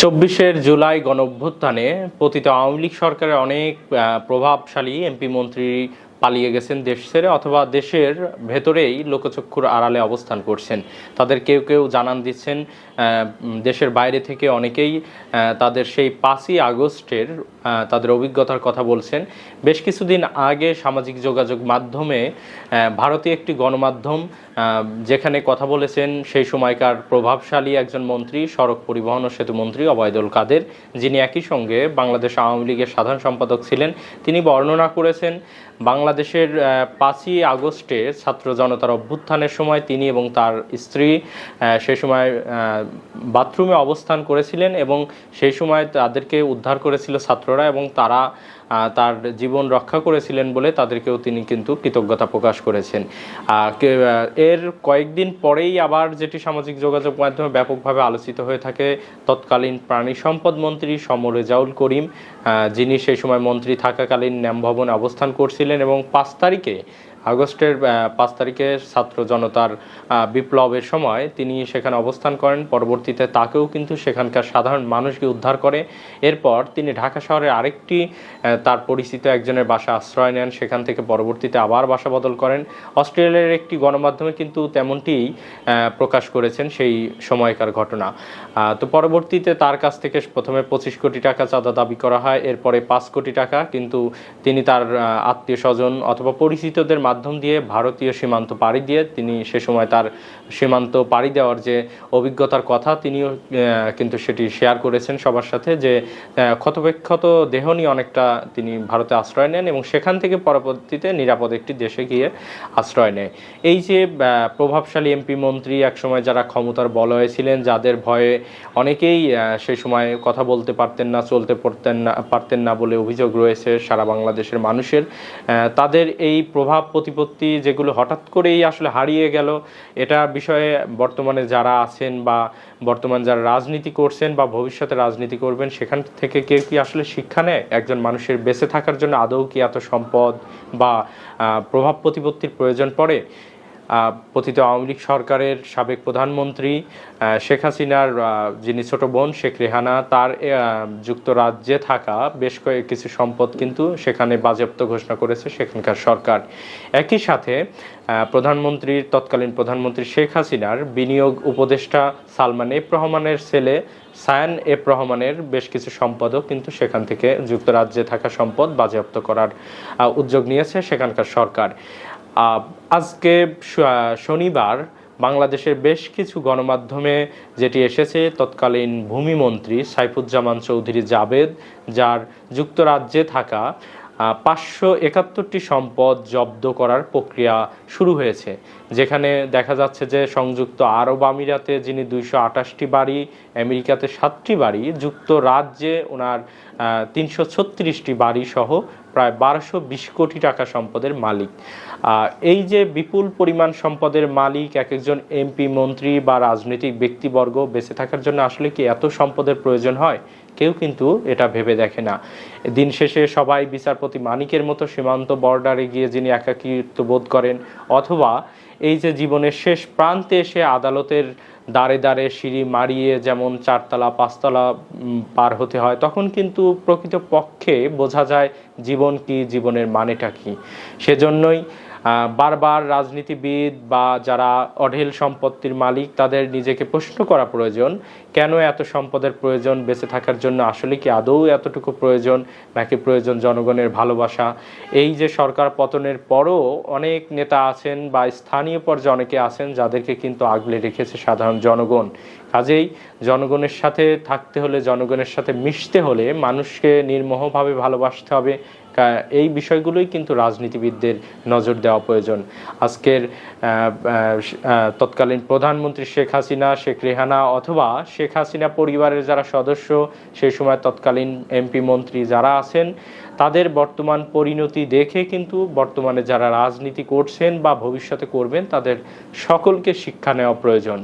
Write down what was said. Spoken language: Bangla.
চব্বিশের জুলাই গণ অভ্যুত্থানে পতিত আওয়ামী লীগ সরকারের অনেক প্রভাবশালী এমপি মন্ত্রী পালিয়ে গেছেন দেশ ছেড়ে অথবা দেশের ভেতরেই লোকচক্ষুর আড়ালে অবস্থান করছেন। তাদের কেউ কেউ জানান দিচ্ছেন দেশের বাইরে থেকে অনেকেই তাদের সেই পাঁচই আগস্টের তাদের অভিজ্ঞতার কথা বলছেন। বেশ কিছুদিন আগে সামাজিক যোগাযোগ মাধ্যমে ভারতীয় একটি গণমাধ্যম যেখানে কথা বলেছেন সেই সময়কার প্রভাবশালী একজন মন্ত্রী, সড়ক পরিবহন ও সেতু মন্ত্রী অবৈদুল কাদের, যিনি একই সঙ্গে বাংলাদেশ আওয়ামী লীগের সাধারণ সম্পাদক ছিলেন। তিনি বর্ণনা করেছেন, বাংলাদেশের পাঁচই আগস্টে ছাত্র জনতার অভ্যুত্থানের সময় তিনি এবং তার স্ত্রী সেই সময় বাথরুমে অবস্থান করেছিলেন এবং সেই সময় তাদেরকে উদ্ধার করেছিল ছাত্ররা এবং তারা তার জীবন রক্ষা করেছিলেন বলে তাদেরকেও তিনি কিন্তু কৃতজ্ঞতা প্রকাশ করেছেন। এর কয়েকদিন পরেই আবার যেটি সামাজিক যোগাযোগ মাধ্যমে ব্যাপকভাবে আলোচিত হয়ে থাকে, তৎকালীন প্রাণী সম্পদ মন্ত্রী সমর রেজাউল করিম যিনি সেই সময় মন্ত্রী থাকাকালীন ন্যাম ভবনে অবস্থান করছিলেন এবং পাঁচ তারিখে আগস্টের পাঁচ তারিখে ছাত্র জনতার বিপ্লবের সময় তিনি সেখানে অবস্থান করেন। পরবর্তীতে তাকেও কিন্তু সেখানকার সাধারণ মানুষকে উদ্ধার করে। এরপর তিনি ঢাকা শহরের আরেকটি তার পরিচিত একজনের বাসা আশ্রয় নেন। সেখান থেকে পরবর্তীতে আবার বাসা বদল করেন। অস্ট্রেলিয়ার একটি গণমাধ্যমে কিন্তু তেমনটিই প্রকাশ করেছেন সেই সময়কার ঘটনা। তো পরবর্তীতে তার কাছ থেকে প্রথমে পঁচিশ কোটি টাকা চাঁদা দাবি করা হয়। এরপরে পাঁচ কোটি টাকা কিন্তু তিনি তার আত্মীয় স্বজন অথবা পরিচিতদের মাধ্যম দিয়ে ভারতীয় সীমান্ত পাড়ি দিয়ে তিনি সে সময় তার সীমান্ত পাড়ি দেওয়ার যে অভিজ্ঞতার কথা তিনিও কিন্তু সেটি শেয়ার করেছেন সবার সাথে যে ক্ষতবিক্ষত দেহ নিয়ে অনেকটা তিনি ভারতে আশ্রয় নেন এবং সেখান থেকে পরবর্তীতে নিরাপদ একটি দেশে গিয়ে আশ্রয় নেয়। এই যে প্রভাবশালী এমপি মন্ত্রী একসময় যারা ক্ষমতার বলয়ে ছিলেন, যাদের ভয়ে অনেকেই সেই সময় কথা বলতে পারতেন না, চলতে পারতেন না পারতেন না বলে অভিযোগ রয়েছে সারা বাংলাদেশের মানুষের তাদের এই প্রভাব প্রতিপত্তি যেগুলো হঠাৎ করেই আসলে হারিয়ে গেল, এটা বিষয়ে বর্তমানে যারা আছেন বা বর্তমান যারা রাজনীতি করছেন বা ভবিষ্যতে রাজনীতি করবেন, সেখান থেকে কেউ কি আসলে শিক্ষা নেয়? একজন মানুষের বেঁচে থাকার জন্য আদৌ কি এত সম্পদ বা প্রভাব প্রতিপত্তির প্রয়োজন পড়ে? পতিত আওয়ামী লীগ সরকারের সাবেক প্রধানমন্ত্রী শেখ হাসিনার যিনি ছোট বোন, শেখ রেহানা, তার যুক্তরাজ্যে থাকা বেশ কয়েক কিছু সম্পদ কিন্তু সেখানে বাজেয়াপ্ত ঘোষণা করেছে সেখানকার সরকার। একই সাথে প্রধানমন্ত্রীর, তৎকালীন প্রধানমন্ত্রী শেখ হাসিনার বিনিয়োগ উপদেষ্টা সালমান এফ রহমানের ছেলে সায়ান এফ রহমানের বেশ কিছু সম্পদও কিন্তু সেখান থেকে যুক্তরাজ্যে থাকা সম্পদ বাজেয়াপ্ত করার উদ্যোগ নিয়েছে সেখানকার সরকার। আজকে শনিবার বাংলাদেশের বেশ কিছু গণমাধ্যমে যেটি এসেছে, তৎকালীন ভূমিমন্ত্রী সাইফুজ্জামান চৌধুরী জাবেদ, যার যুক্তরাজ্যে থাকা পাঁচশো একাত্তরটি সম্পদ জব্দ করার প্রক্রিয়া শুরু হয়েছে। যেখানে দেখা যাচ্ছে যে সংযুক্ত আরব আমিরাতে যিনি দুইশো আটাশটি বাড়ি আমেরিকাতে সাতটি বাড়ি, যুক্তরাজ্যে ওনার তিনশো ছত্রিশটি বাড়ি সহ প্রায় বারোশো বিশ কোটি টাকা সম্পদের মালিক। এই যে বিপুল পরিমাণ সম্পদের মালিক এক একজন এমপি, মন্ত্রী বা রাজনৈতিক ব্যক্তিবর্গ বেঁচে থাকার জন্য আসলে কি এত সম্পদের প্রয়োজন হয়? কেউ কিন্তু এটা ভেবে দেখে না। দিন শেষে সবাই বিচারপতি মানিকের মতো সীমান্ত বর্ডারে গিয়ে যিনি একাকিত্ব বোধ করেন, অথবা এই যে জীবনের শেষ প্রান্তে এসে আদালতের দাঁড়ে দাঁড়ে সিঁড়ি মারিয়ে যেমন চারতলা, পাঁচতলা পার হতে হয়, তখন কিন্তু প্রকৃত পক্ষে বোঝা যায় জীবন কি, জীবনের মানেটা কি। সেজন্যই বারবার রাজনীতিবিদ বা যারা অঢেল সম্পত্তির মালিক, তাদের নিজেকে প্রশ্ন করা প্রয়োজন, কেন এত সম্পদের প্রয়োজন, বেঁচে থাকার জন্য আসলে কি আদৌ এতটুকু প্রয়োজন, নাকি প্রয়োজন জনগণের ভালোবাসা? এই যে সরকার পতনের পরও অনেক নেতা আছেন বা স্থানীয় পর্যায়ে অনেকে আছেন, যাদেরকে কিন্তু আগলে রেখেছে সাধারণ জনগণ। কাজেই জনগণের সাথে থাকতে হলে, জনগণের সাথে মিশতে হলে মানুষকে নির্মোহভাবে ভালোবাসতে হবে এই বিষয়গুলোই কিন্তু রাজনীতিবিদদের নজর দেওয়া প্রয়োজন। আজকের তৎকালীন প্রধানমন্ত্রী শেখ হাসিনা, শেখ রেহানা অথবা শেখ হাসিনা পরিবারের যারা সদস্য সেই সময় তৎকালীন এমপি মন্ত্রী যারা আছেন, তাদের বর্তমান পরিণতি দেখে কিন্তু বর্তমানে যারা রাজনীতি করছেন বা ভবিষ্যতে করবেন, তাদের সকলকে শিক্ষা নেওয়া প্রয়োজন।